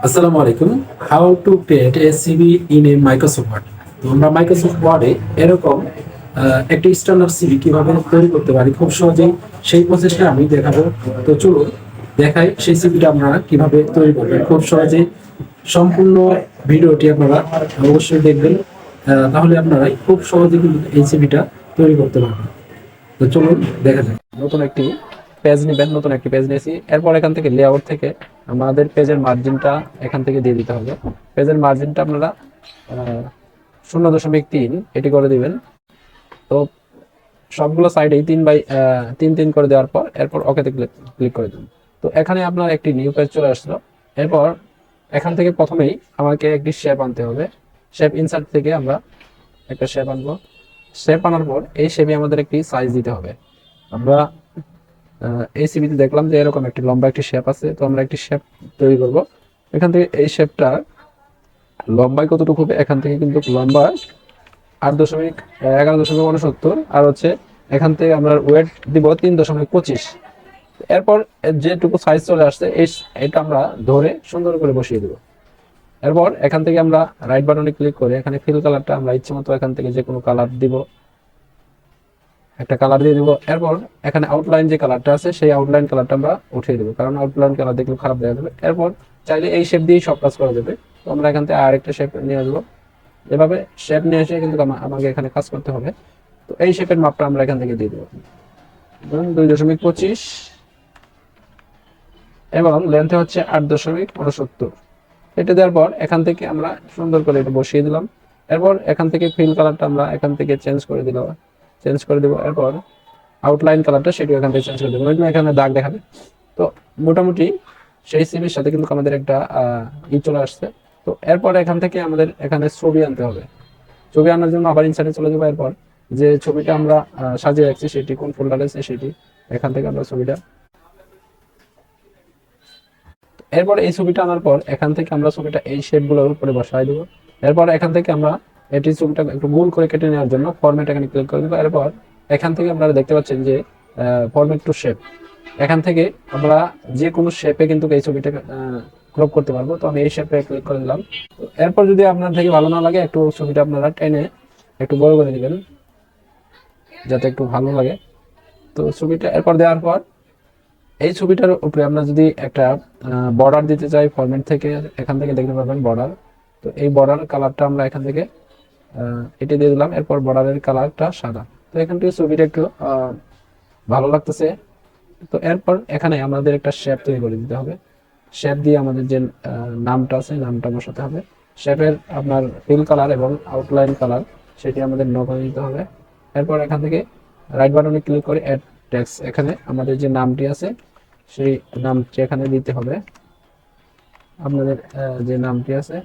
আসসালামু আলাইকুম। How to create a CV in a Microsoft Word তো আমরা মাইক্রোসফট ওয়ার্ডে এরকম একটি স্ট্যান্ডার্ড সিভি কীভাবে তৈরি করতে পারি খুব সহজেই, সেই প্রসেসটা আমি দেখাবো। তো চলুন, দেখাই সেই সিভিটা আপনারা কীভাবে তৈরি করবেন। খুব সহজেই সম্পূর্ণ ভিডিওটি আপনারা অবশ্যই দেখবেন। তাহলে আপনারা খুব সহজে কিন্তু এই সিভিটা তৈরি করতে পারবেন। তো চলুন, দেখা যাক। নতুন একটি পেজ নেবেন, নতুন একটি পেজ নিয়েছি। এরপর এখান থেকে লেআউট থেকে আমাদের পেজের মার্জিনটা এখান থেকে দিয়ে দিতে হবে। পেজের মার্জিনটা আপনারা শূন্য দশমিক তিন, এটি করে দিবেন। তো সবগুলো সাইডেই তিন বাই তিন তিন করে দেওয়ার পর এরপর ওকেতে ক্লিক করে দিন। তো এখানে আপনার একটি নিউ পেজ চলে আসলো। এরপর এখান থেকে প্রথমেই আমাকে একটি শেপ আনতে হবে। শেপ ইনসার্ট থেকে আমরা একটা শেপ আনব। শেপ আনার পর এই শেপে আমাদের একটি সাইজ দিতে হবে। আমরা এই সিবিতে দেখলাম যে এরকম একটি লম্বা একটি শেপ আছে, তো আমরা একটি শেপ তৈরি করব। এখান থেকে এই শেপটা লম্বায় কতটুকু হবে, এখান থেকে কিন্তু লম্বা আট দশমিক এগারো দশমিক উনসত্তর, আর হচ্ছে এখান থেকে আমরা ওয়েট দিব তিন দশমিক পঁচিশ। এরপর যেটুকু সাইজ চলে আসছে, এই এটা আমরা ধরে সুন্দর করে বসিয়ে দেবো। এরপর এখান থেকে আমরা রাইট বাটনে ক্লিক করে এখানে ফিল কালারটা আমরা ইচ্ছে মতো এখান থেকে যে কোনো কালার দিব। একটা কালার দিয়ে দিব। এরপর এখানে আউটলাইন যে কালারটা আছে, সেই আউটলাইন কালারটা আমরা উঠিয়ে দেবো। কারণ আউটলাইন কালার দেখলে খারাপ দেখা যাবে। এরপর চাইলে এই শেপ দিয়েই সব কাজ করা যাবে। তো আমরা এখান থেকে আরেকটা শেপ নিয়ে আসব। এভাবে শেপ নিয়ে এসে কিন্তু আমাকে এখানে কাজ করতে হবে। তো এই শেপের মাপটা আমরা এখান থেকে দিয়ে দেবো। দুই দশমিক পঁচিশ। এবং লেন্থে হচ্ছে আট দশমিক উনসত্তর। এটা দেওয়ার পর এখান থেকে আমরা সুন্দর করে এটা বসিয়ে দিলাম। এরপর এখান থেকে ফিল কালারটা আমরা এখান থেকে চেঞ্জ করে দিলাম। চেঞ্জ করে দেবো। এরপর আউটলাইন কালারটা সেটিও এখান থেকে চেঞ্জ করে দেবো। এখানে দাগ দেখাবে। তো মোটামুটি সেই সিমের সাথে কিন্তু আমাদের একটা ই চলে আসছে। তো এরপর এখান থেকে আমাদের এখানে ছবি আনতে হবে। ছবি আনার জন্য আবার ইনসার্টে চলে যাব এরপর। যে ছবিটা আমরা সাজিয়ে রাখছি সেটি, কোন ফোল্ডারে আছে সেটি, এখান থেকে আমরা ছবিটা। এরপর এই ছবিটা আনার পর এখান থেকে আমরা ছবিটা এই শেপগুলোর উপরে বসাই দেবো। এরপর এখান থেকে আমরা এটি ছবিটা একটু গোল করে কেটে নেওয়ার জন্য ফরম্যাট এখানে ক্লিক করে দেবো। এরপর এখান থেকে আপনারা দেখতে পাচ্ছেন যে ফরম্যাট টু শেপ এখান থেকে আমরা যে কোনো শেপে কিন্তু এই ছবিটা ক্রপ করতে পারব। তো আমি এই শেপে ক্লিক করে দিলাম। এরপর যদি আপনার থেকে ভালো না লাগে, একটু ছবিটা আপনারা টেনে একটু বড় করে দিবেন যাতে একটু ভালো লাগে। তো ছবিটা, এরপর দেওয়ার পর এই ছবিটার উপরে আমরা যদি একটা বর্ডার দিতে চাই ফরম্যাট থেকে, এখান থেকে দেখতে পারবেন বর্ডার তো এই বর্ডার কালারটা আমরা এখান থেকে এটি দিয়ে দিলাম। এরপর বর্ডারের কালারটা সাদা। তো এখান থেকে ছবিটা একটু ভালো লাগতেছে। তো এরপর এখানে আমাদের একটা শেপ তৈরি করে দিতে হবে। শেপ দিয়ে আমাদের যে নামটা আছে, নামটা বসাতে হবে। শেপের আপনার ফিল কালার এবং আউটলাইন কালার সেটি আমাদের ন করে দিতে হবে। এরপর এখান থেকে রাইট বাটনে ক্লিক করে অ্যাড টেক্সট এখানে আমাদের যে নামটি আছে, সেই নামটি এখানে দিতে হবে। আপনাদের যে নামটি আছে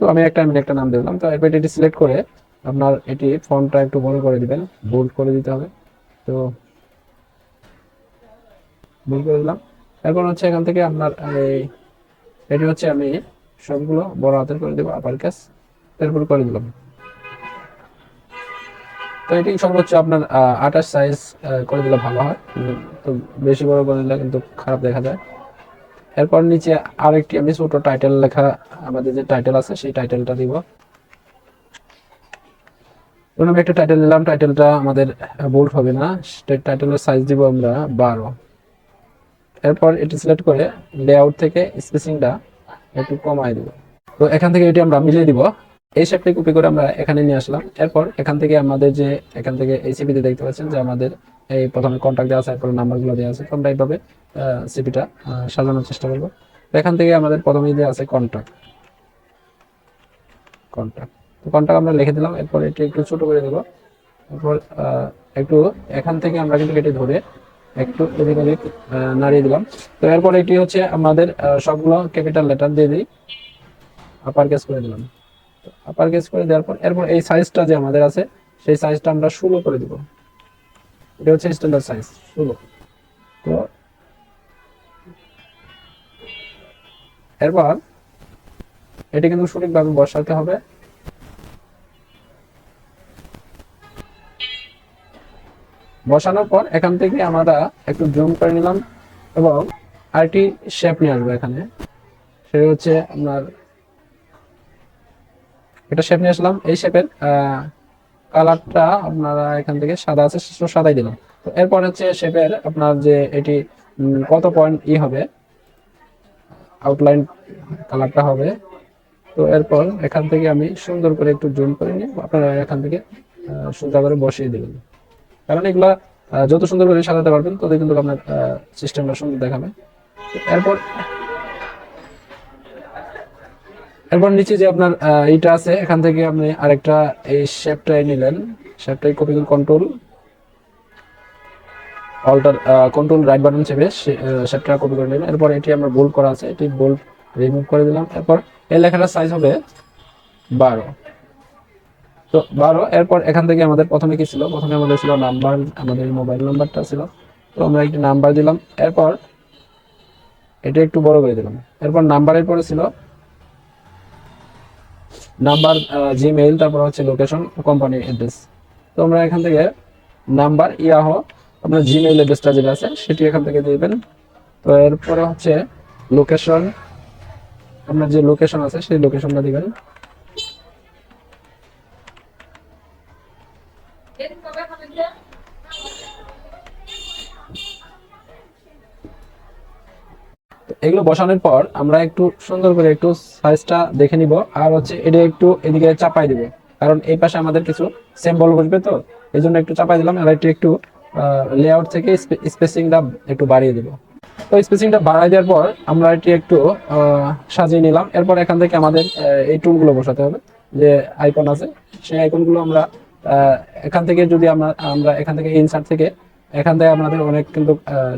তো আমি একটা আমি একটা নাম দিলাম। তো এরপর এটি সিলেক্ট করে আপনার এটি ফন্টটা একটু বড় করে দিবেন বোল্ড করে দিতে হবে। তো বোল্ড করে দিলাম। এরপর হচ্ছে এখান থেকে আপনার এই এটি হচ্ছে আমি সবগুলো বড় হাতের করে দেবো আপার ক্যাস এরপর করে দিলাম। তো এটি সর্বোচ্চ আপনার আঠাশ সাইজ করে দিলে ভালো হয়। তো বেশি বড় করে দিলে কিন্তু খারাপ দেখা যায়। এরপর নিচে আরেকটি, আমি ছোট টাইটেল লেখা, আমাদের যে টাইটেল আছে, সেই টাইটেলটা দিব। ধরুন আমি একটা টাইটেল নিলাম টাইটেলটা আমাদের বোল্ড হবে না টাইটেলের সাইজ দিব আমরা বারো। এরপর এটি সিলেক্ট করে লেআউট থেকে স্পেসিংটা একটু কমাই দিব। তো এখান থেকে এটি আমরা মিলিয়ে দিব। এই শেপটি কপি করে আমরা এখানে নিয়ে আসলাম। এরপর এখান থেকে আমাদের যে, এখান থেকে এই সিপিতে দেখতে পাচ্ছেন যে আমাদের এই প্রথমে কন্ট্যাক্ট দেওয়া আছে এরপর নাম্বারগুলো দেওয়া আছে আমরা এইভাবে সিপিটা সাজানোর চেষ্টা করব। এখান থেকে আমাদের প্রথমে যে আছে কন্ট্যাক্ট কন্ট্যাক্ট তো কন্ট্যাক্ট আমরা লিখে দিলাম, এরপর এটি একটু ছোট করে দেবো। এরপর একটু এখান থেকে আমরা কিন্তু এটি ধরে একটু এদিক ওদিক নাড়িয়ে দিলাম। তো এরপর এটি হচ্ছে আমাদের সবগুলো ক্যাপিটাল লেটার দিয়ে দিই। আপার কেস করে দিলাম। আপার কেস করে দেওয়ার পর, এরপর এই সাইজটা যে আমাদের আছে, সেই সাইজটা আমরা ষোলো করে দিব। এটা হচ্ছে স্ট্যান্ডার্ড সাইজ ষোলো। তো এরপর এটি কিন্তু সঠিকভাবে বসাতে হবে। বসানোর পর এখান থেকে আমরা একটু জুম করে নিলাম এবং আরেকটি শেপ নিয়ে আসব এখানে। সেটা হচ্ছে আপনার, এটা শেপ নিয়ে আসলাম। এই শেপের কালারটা আপনারা এখান থেকে সাদা আছে সাদাই দিলাম। তো এরপর হচ্ছে শেপের আপনার যে এটি কত পয়েন্ট ই হবে? আউটলাইন কালারটা হবে। তো এরপর এখান থেকে আমি সুন্দর করে একটু জুম করে নিয়ে আপনারা এখান থেকে সোজা করে বসিয়ে দেবেন। কারণ এগুলা যত সুন্দর করে সাজাতে পারবেন তত কিন্তু আপনার সিস্টেমটা সুন্দর দেখাবে। এরপর এরপর নিচে যে আপনার এইটা আছে, এখান থেকে আপনি আরেকটা এই শেপটাই নিলেন। শেপটাই copy control alt control right button চেপে সেটটা কপি করে নিলাম। এরপর এটি আমরা বোল্ড করা আছে। এটি বোল্ড রিমুভ করে দিলাম। এরপর এই লেখাটার সাইজ হবে বারো। তো বারো, এরপর এখান থেকে আমাদের প্রথমে কি ছিল? প্রথমে আমাদের ছিল নাম্বার আমাদের মোবাইল নাম্বারটা ছিল। তো আমরা একটি নাম্বার দিলাম। এরপর এটা একটু বড় করে দিলাম। এরপর নাম্বারের পরে ছিল নাম্বার জিমেইল তারপর হচ্ছে লোকেশন কোম্পানির অ্যাড্রেস তো আমরা এখান থেকে নাম্বার ইয়াহো আপনার জিমেইল অ্যাড্রেসটা যেটা আছে, সেটি এখান থেকে দিবেন। তো এরপরে হচ্ছে লোকেশন আপনার যে লোকেশন আছে, সেই লোকেশনটা দিবেন। এগুলো বসানোর পর আমরা একটু সুন্দর করে একটু সাইজটা দেখে নিব, আর হচ্ছে এটা একটু এদিকে চাপাই দিব। কারণ এই পাশে আমাদের কিছু সিম্বল বসবে তো এই জন্য একটু চাপাই দিলাম, আর একটু একটু লেআউট থেকে স্পেসিংটা একটু বাড়িয়ে দিব। তো স্পেসিংটা বাড়াই দেওয়ার পর আমরা এটি একটু সাজিয়ে নিলাম। এরপর এখান থেকে আমাদের এই টুলগুলো বসাতে হবে, যে আইকন আছে। সেই আইকনগুলো আমরা এখান থেকে যদি আমরা আমরা এখান থেকে ইনসার্ট থেকে, এখান থেকে আপনাদের অনেক কিন্তু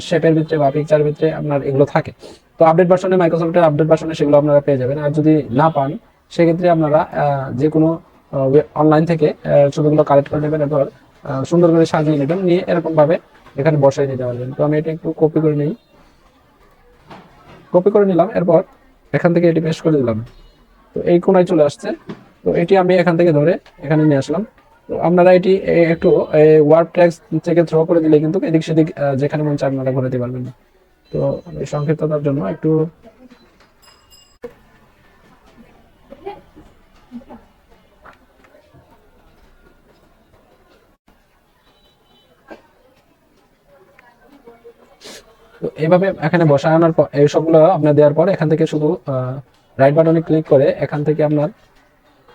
শেপের ভিতরে বা পিকচার ভিতরে আপনার এগুলো থাকে। তো আপডেট ভার্সনে মাইক্রোসফটের আপডেট ভার্সনে সেগুলো আপনারা পেয়ে যাবেন। আর যদি না পান, সেক্ষেত্রে আপনারা যে কোনো অনলাইন থেকে ছবিগুলো কালেক্ট করে নেবেন। এরপর সুন্দর করে সাজিয়ে নেবেন, নিয়ে এরকম ভাবে এখানে বসাই দিতে পারবেন। তো আমি এটা একটু কপি করে নিই। কপি করে নিলাম, এরপর এখান থেকে এটি পেস্ট করে দিলাম। তো এই কোনায় চলে আসছে। তো এটি আমি এখান থেকে ধরে এখানে নিয়ে আসলাম। তো আপনারা এটি একটু ওয়ার্ড ট্যাক্স থেকে থ্রো করে দিলে কিন্তু এদিক সেদিক যেখানে মন চায় আপনারা ঘোরাতে পারবেন। না তো সংক্ষিপ্ততার জন্য একটু তো এইভাবে এখানে বসানোর পর, এই সবগুলো আপনার দেওয়ার পর এখান থেকে শুধু রাইট বাটনে ক্লিক করে এখান থেকে আপনার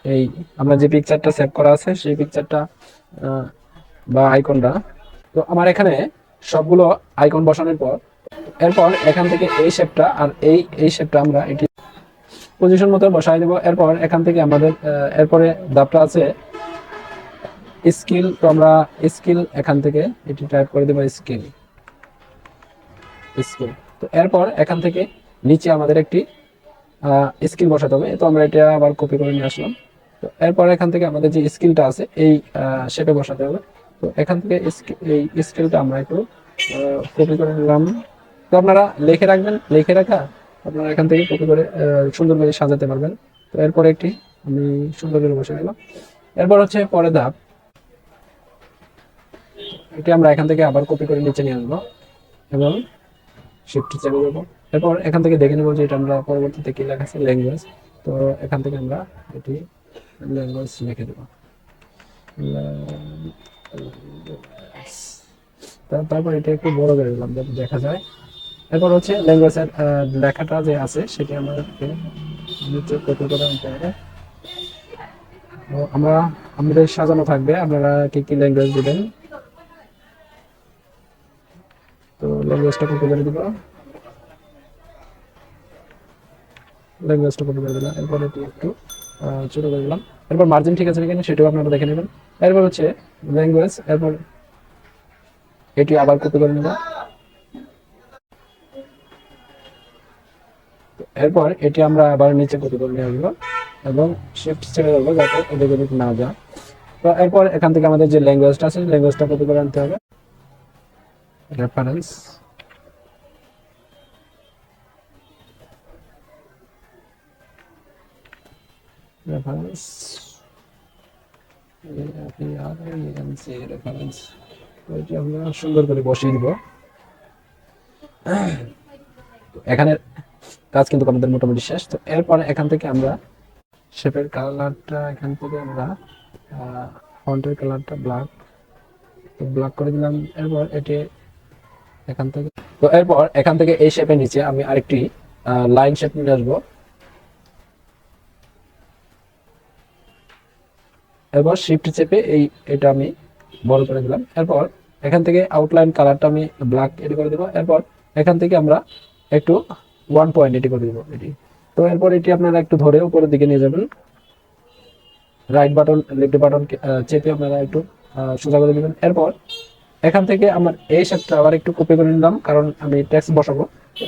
এই আমরা যে পিকচারটা সেভ করা আছে, সেই পিকচারটা বা আইকনটা তো আমার এখানে সবগুলো আইকন বসানোর পর, এরপর এখান থেকে এই শেপটা আর এই এই শেপটা আমরা এটি পজিশন মতো বসাই দেবো। এরপর এখান থেকে আমাদের এরপরে ধাপটা আছে স্কিল তো আমরা স্কিল এখান থেকে এটি টাইপ করে দেবো স্কিল স্কিল। তো এরপর এখান থেকে নিচে আমাদের একটি স্কিল বসাতে হবে। তো আমরা এটা আবার কপি করে নিয়ে আসলাম। তো এরপর এখান থেকে আমাদের যে স্কিলটা আছে, এই শেপে বসাতে হবে। তো এখান থেকে এই স্কিলটা আমরা একটু কপি করে নিলাম। তো আপনারা লিখে রাখবেন, লিখে রাখা আপনারা এখান থেকে কপি করে সুন্দর করে সাজাতে পারবেন। তো এরপর একটি আমি সুন্দর করে বসে দিলাম। এরপর হচ্ছে পরে ধাপ। এটি আমরা এখান থেকে আবার কপি করে নিচে নিয়ে আসব। এবং শিফট চেপে দেবো এরপর এখান থেকে দেখে নেব যে এটা আমরা পরবর্তীতে কি লেখা আছে ল্যাঙ্গুয়েজ তো এখান থেকে আমরা এটি ল্যাঙ্গুয়েজ লিখে দেবো। তারপর এটা একটু বড় করে দিলাম, যাতে দেখা যায়। এরপর হচ্ছে ল্যাঙ্গুয়েজের লেখাটা যে আছে, সেটি আমাদেরকে নিচে কপি করে আনতে হবে। আমরা, আমাদের সাজানো থাকবে। আপনারা কি কি ল্যাঙ্গুয়েজ দিবেন তো ল্যাঙ্গুয়েজটা কপি করে দিব। ল্যাঙ্গুয়েজটা কপি করে দিলাম। এরপর এটি একটু ছোট করে দিলাম। এরপর মার্জিন ঠিক আছে কিনা সেটাও আপনারা দেখে নেবেন। এরপর হচ্ছে ল্যাঙ্গুয়েজ এরপর এটি আবার কপি করে নেব। এরপর এটি আমরা আবার নিচে কপি করে নিয়ে আসব এবং শিফট ছেড়ে দেবো যাতে এদিক ওদিক না যায়। তো এরপর এখান থেকে আমাদের যে ল্যাঙ্গুয়েজটা আছে ল্যাঙ্গুয়েজটা কপি করে আনতে হবে। রেফারেন্স রেফারেন্স রেফারেন্স এটি আমরা সুন্দর করে বসিয়ে দিব তো এখানে কাজ কিন্তু আমাদের মোটামুটি শেষ। তো এরপর এখান থেকে আমরা শেপের কালারটা, এখান থেকে আমরা ফন্টের কালারটা ব্ল্যাক তো ব্ল্যাক করে দিলাম। এরপর এটি এখান থেকে, তো এরপর এখান থেকে এই শেপের নিচে আমি আরেকটি লাইন শেপ নিয়ে আসব। এরপর শিফট চেপে এই এটা আমি বড় করে দিলাম। এরপর এখান থেকে আউটলাইন কালারটা আমি ব্ল্যাক এটি করে দেবো। এরপর এখান থেকে আমরা একটু ওয়ান পয়েন্ট এটি করে দেবো এটি। তো এরপর এটি আপনারা একটু ধরে উপরের দিকে নিয়ে যাবেন। রাইট বাটন লেফট বাটন চেপে আপনারা একটু সোজা করে দিবেন এরপর এখান থেকে আমার এই শেপটা আবার একটু কপি করে নিলাম, কারণ আমি ট্যাক্স বসাবো।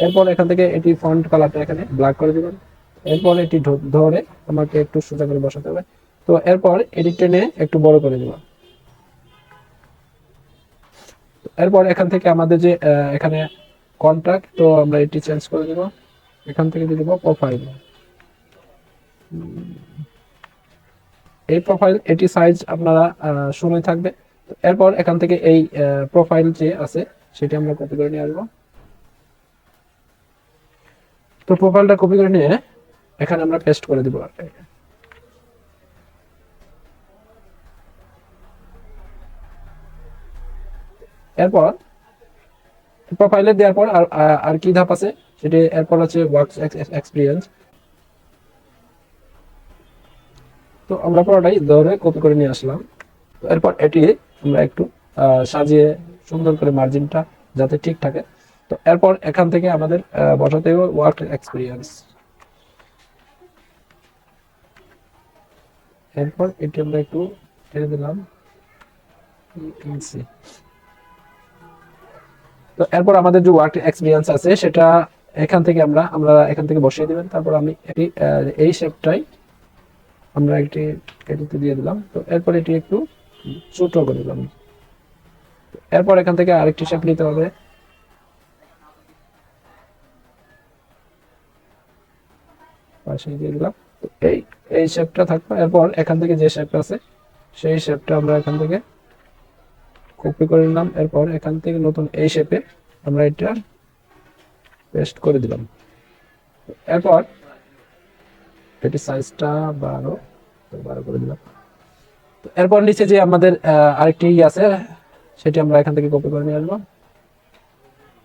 এরপর এখান থেকে এটি ফন্ট কালারটা এখানে ব্ল্যাক করে দিবেন। এরপর এটি ধরে আমাকে একটু সোজা করে বসাতে হবে। তো এরপর এটি টেনে একটু বড় করে দিলাম। এরপর এখান থেকে আমাদের যে এখানে কন্ট্রাক্ট তো আমরা এটি চেঞ্জ করে দেব। এখান থেকে দিয়ে দেবো প্রোফাইল এই প্রোফাইল এটি সাইজ আপনারা ষোলোই থাকবে। এরপর এখান থেকে এই প্রোফাইল যে আছে, সেটি আমরা কপি করে নিয়ে আসব। তো প্রোফাইলটা কপি করে নিয়ে এখানে আমরা পেস্ট করে দিব এরপর প্রোফাইলে দেওয়ার পর আর আর- কি ধাপ আছে? সেটি এরপর আছে ওয়ার্ক এক্সপিরিয়েন্স তো আমরা পুরোটাই ধরে কপি করে নিয়ে আসলাম। এরপর এটি আমরা একটু সাজিয়ে সুন্দর করে মার্জিনটা যাতে ঠিক থাকে। তো এরপর এখান থেকে আমাদের বসাতে হবে ওয়ার্ক এক্সপিরিয়েন্স এরপর এটি আমরা একটু টেনে দিলাম. তো এরপর আমাদের যে ওয়ার্ক এক্সপিরিয়েন্স আছে, সেটা এখান থেকে আমরা আমরা এখান থেকে বসিয়ে দিবেন। তারপর আমি এটি এই শেপটাই আমরা একটি এটিতে দিয়ে দিলাম। তো এরপর এটি একটু ছোট করে দিলাম। এরপর এখান থেকে আরেকটি শেপ নিতে হবে। পাশে দিয়ে দিলাম। এই এই শেপটা থাকবে এরপর এখান থেকে যে শেপটা আছে, সেই শেপটা আমরা এখান থেকে কপি করে নিলাম, এরপর এখান থেকে নতুন এই শেপে আমরা এটা পেস্ট করে দিলাম। এরপর এটি সাইজটা বারো বারো করে দিলাম। তো এরপর নিচে যে আমাদের আরেকটি আছে, সেটি আমরা এখান থেকে কপি করে নিয়ে আসব।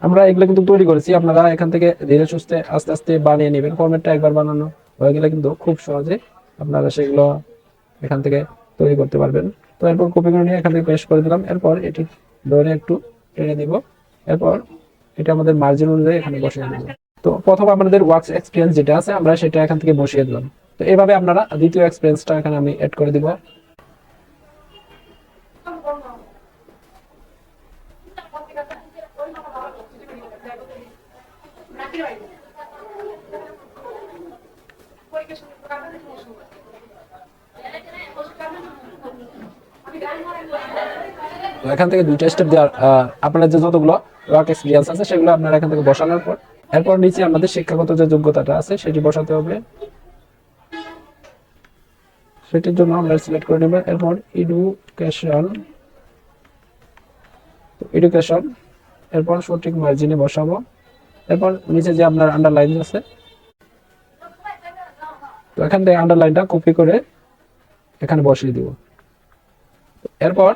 আমরা এগুলো কিন্তু তৈরি করেছি, আপনারা এখান থেকে ধীরে সুস্থে আস্তে আস্তে বানিয়ে নেবেন ফরম্যাটটা একবার বানানো হয়ে গেলে কিন্তু খুব সহজে আপনারা সেগুলো এখান থেকে তৈরি করতে পারবেন। তো এরপর কপি করে নিয়ে এখান থেকে পেস্ট করে দিলাম। এরপর এটি ধরে একটু টেনে দিব এরপর এটা আমাদের মার্জিন অনুযায়ী এখানে বসিয়ে দেবো তো প্রথম আমাদের ওয়ার্কস এক্সপিরিয়েন্স যেটা আছে, আমরা সেটা এখান থেকে বসিয়ে দিলাম। তো এইভাবে আপনারা দ্বিতীয় এক্সপিরিয়েন্সটা এখানে আমি অ্যাড করে দিব। এখান থেকে দুইটা স্টেপ দেওয়ার আপনার যে যতগুলো ওয়ার্ক এক্সপিরিয়েন্স আছে সেগুলো আপনারা এখান থেকে বসানোর পর, এরপর নিচে আমাদের শিক্ষাগত যে যোগ্যতাটা আছে সেটি বসাতে হবে। সেটির জন্য আমরা সিলেক্ট করে নেব। এরপর এডুকেশন এডুকেশন এরপর সঠিক মার্জিনে বসাবো। এরপর নিচে যে আপনার আন্ডারলাইন আছে, তো এখান থেকে আন্ডারলাইনটা কপি করে এখানে বসিয়ে দিব। এরপর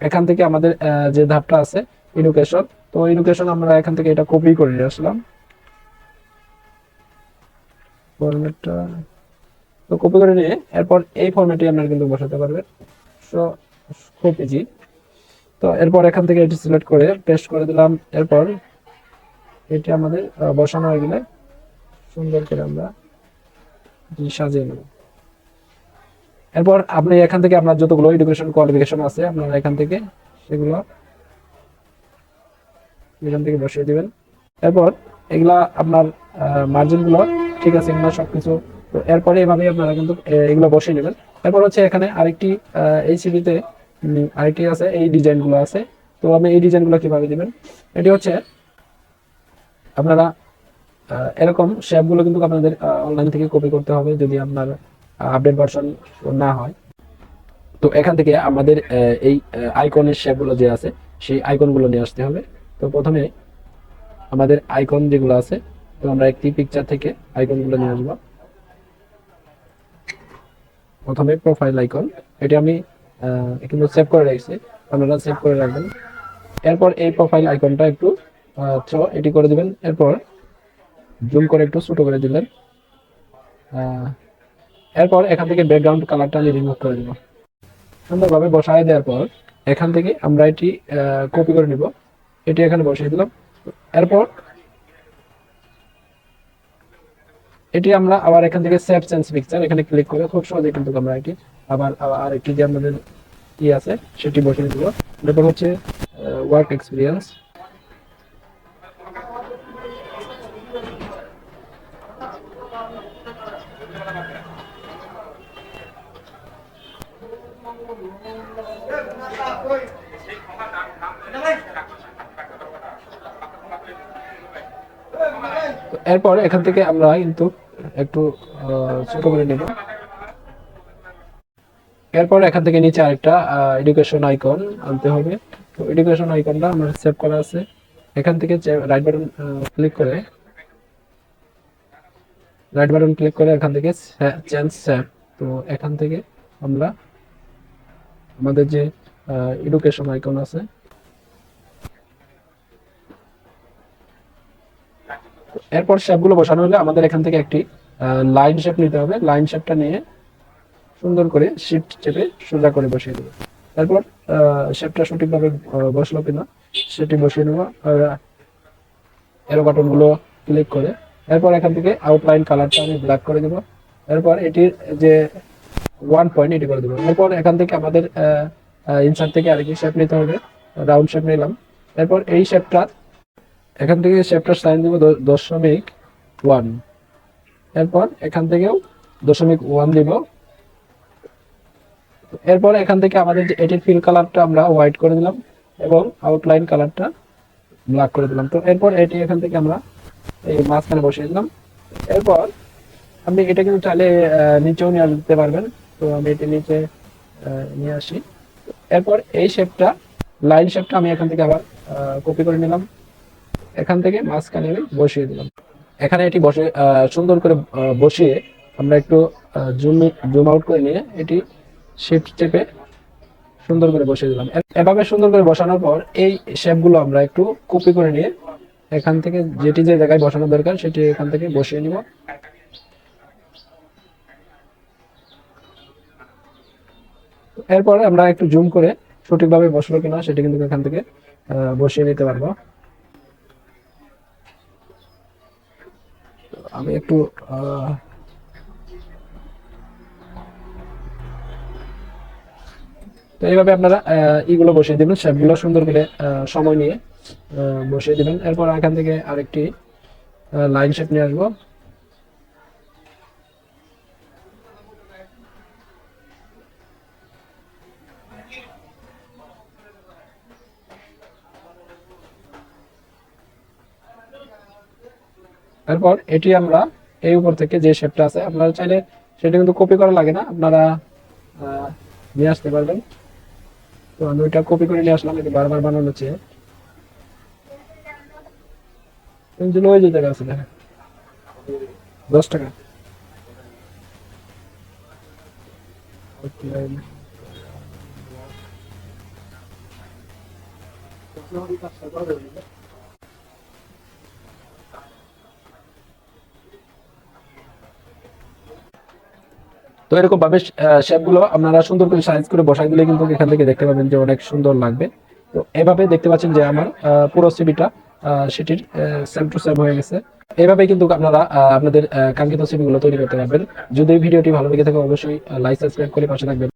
এখান থেকে আমাদের যে ধাপটা আছে এডুকেশন তো এডুকেশন আমরা এখান থেকে এটা কপি করে নিয়ে আসলাম। ফরম্যাটটা তো কপি করে নিয়ে এরপর এই ফরম্যাটে আপনারা কিন্তু বসাতে পারবেন। সো কপি জি তো এরপর এখান থেকে এটি সিলেক্ট করে পেস্ট করে দিলাম। এরপর এটি আমাদের বসানো হয়ে গেলে সুন্দর করে আমরা সাজিয়ে নেব। এরপর আপনি এখান থেকে আপনার যতগুলো এডুকেশন কোয়ালিফিকেশন আছে, আপনারা এখান থেকে সেগুলো এখান থেকে বসিয়ে দিবেন। এরপর এগুলা আপনার মার্জিনগুলো ঠিক আছে এগুলো সবকিছু, তো এরপরে এভাবে আপনারা কিন্তু এগুলো বসিয়ে নেবেন। এরপর হচ্ছে এখানে আরেকটি এই সিভিতে আরেকটি আছে, এই ডিজাইনগুলো আছে। তো আপনি এই ডিজাইনগুলো কীভাবে দিবেন? এটি হচ্ছে আপনারা এরকম শেপগুলো কিন্তু আপনাদের অনলাইন থেকে কপি করতে হবে। যদি আপনার আপডেট ভার্সন না হয়। তো এখান থেকে আমাদের এই আইকনের শেপগুলো যে আছে, সেই আইকনগুলো নিয়ে আসতে হবে। তো প্রথমে আমাদের আইকন যেগুলো আছে, তো আমরা একটি পিকচার থেকে আইকনগুলো নিয়ে আসব। প্রথমে প্রোফাইল আইকন এটি আমি কিন্তু সেভ করে রেখেছি, আপনারা সেভ করে রাখবেন। এরপর এই প্রোফাইল আইকনটা একটু ছোট এটি করে দিবেন। এরপর জুম করে একটু ছোট করে দিলেন। এরপর এখান থেকে ব্যাকগ্রাউন্ড কালারটা আমি রিমুভ করে দেবো সুন্দরভাবে বসায় দেওয়ার পর এখান থেকে আমরা এটি কপি করে নিব। এটি এখানে বসিয়ে দিলাম। এরপর এটি আমরা আবার এখান থেকে সেভ চেঞ্জ পিকচার এখানে ক্লিক করে খুব সহজে কিন্তু আমরা এটি আবার আবার আরেকটি যে আমাদের ই আছে, সেটি বসিয়ে দিব। এরপর হচ্ছে ওয়ার্ক এক্সপিরিয়েন্স এরপর এখান থেকে আমরা কিন্তু একটু ছোট করে নেব। এরপর এখান থেকে নিচে আরেকটা এডুকেশন আইকন আনতে হবে। তো এডুকেশন আইকনটা আমার সেভ করা আছে। এখান থেকে রাইট বাটন ক্লিক করে রাইট বাটন ক্লিক করে এখান থেকে চেঞ্জ সেভ তো এখান থেকে আমরা আমাদের যে এডুকেশন আইকন আছে এরপর শেপগুলো বসানো হলে আমাদের এখান থেকে একটি লাইন শেপ নিতে হবে। লাইন শেপটা নিয়ে সুন্দর করে শিফট চেপে সোজা করে বসিয়ে দেবো। তারপর শেপটা সঠিকভাবে বসল কিনা সেটি বসিয়ে নেব। এরো বাটনগুলো ক্লিক করে এরপর এখান থেকে আউটলাইন কালারটা আমি ব্ল্যাক করে দেবো। এরপর এটির যে ওয়ান পয়েন্ট এটি করে দেবো। এরপর এখান থেকে আমাদের ইনসার্ট থেকে আরেকটি শেপ নিতে হবে। রাউন্ড শেপ নিলাম। এরপর এই শেপটা এখান থেকে শেপটার সাইন দিব দশমিক ওয়ান এরপর এখান থেকেও দশমিক ওয়ান দিব। এরপর এখান থেকে আমাদের যে এটির ফিল কালারটা আমরা হোয়াইট করে দিলাম এবং আউটলাইন কালারটা ব্ল্যাক করে দিলাম। তো এরপর এটি এখান থেকে আমরা এই মাঝখানে বসিয়ে দিলাম। এরপর আপনি এটা কিন্তু চাইলে নিচেও নিয়ে আসতে পারবেন। তো আমি এটি নিচে নিয়ে আসি। এরপর এই শেপটা লাইন শেপটা আমি এখান থেকে আবার কপি করে নিলাম। এখান থেকে মাঝখানে আমি বসিয়ে দিলাম। এখানে এটি বসে সুন্দর করে বসিয়ে আমরা একটু জুম জুম আউট করে নিয়ে এটি শিফট চেপে সুন্দর করে বসিয়ে দিলাম। এভাবে সুন্দর করে বসানোর পর এই শেপগুলো আমরা একটু কপি করে নিয়ে এখান থেকে যেটি যে জায়গায় বসানো দরকার সেটি এখান থেকে বসিয়ে নিব। এরপরে আমরা একটু জুম করে সঠিকভাবে বসল কিনা সেটি কিন্তু এখান থেকে বসিয়ে নিতে পারব। আমি একটু তো এইভাবে আপনারা ইগুলো বসিয়ে দিবেন শেপগুলো সুন্দর করে সময় নিয়ে বসিয়ে দিবেন। এরপর এখান থেকে আরেকটি লাইন শেপ নিয়ে আসব। এরপর এটি আমরা এই উপর থেকে যে শেপটা আছে, আপনারা চাইলে সেটা কিন্তু কপি করা লাগে না, আপনারা নিয়ে আসতে পারবেন। তো আমি ওইটা কপি করে নিয়ে আসলাম বারবার বানানো হচ্ছে। কিন্তু ওই যে জায়গা আছে, দেখেন। দশ টাকা। তো এরকম ভাবে শেপগুলো আপনারা সুন্দর করে সাইজ করে বসাই দিলে কিন্তু এখান থেকে দেখতে পাবেন যে অনেক সুন্দর লাগবে। তো এভাবে দেখতে পাচ্ছেন যে আমার পুরো সিবিটা সেটির সেম টু সেম হয়ে গেছে। এভাবে কিন্তু আপনারা আপনাদের কাঙ্ক্ষিত সিবিগুলো তৈরি করতে পারবেন। যদি ভিডিওটি ভালো লেগে থাকে, অবশ্যই লাইক সাবস্ক্রাইব করে পাশে থাকবেন।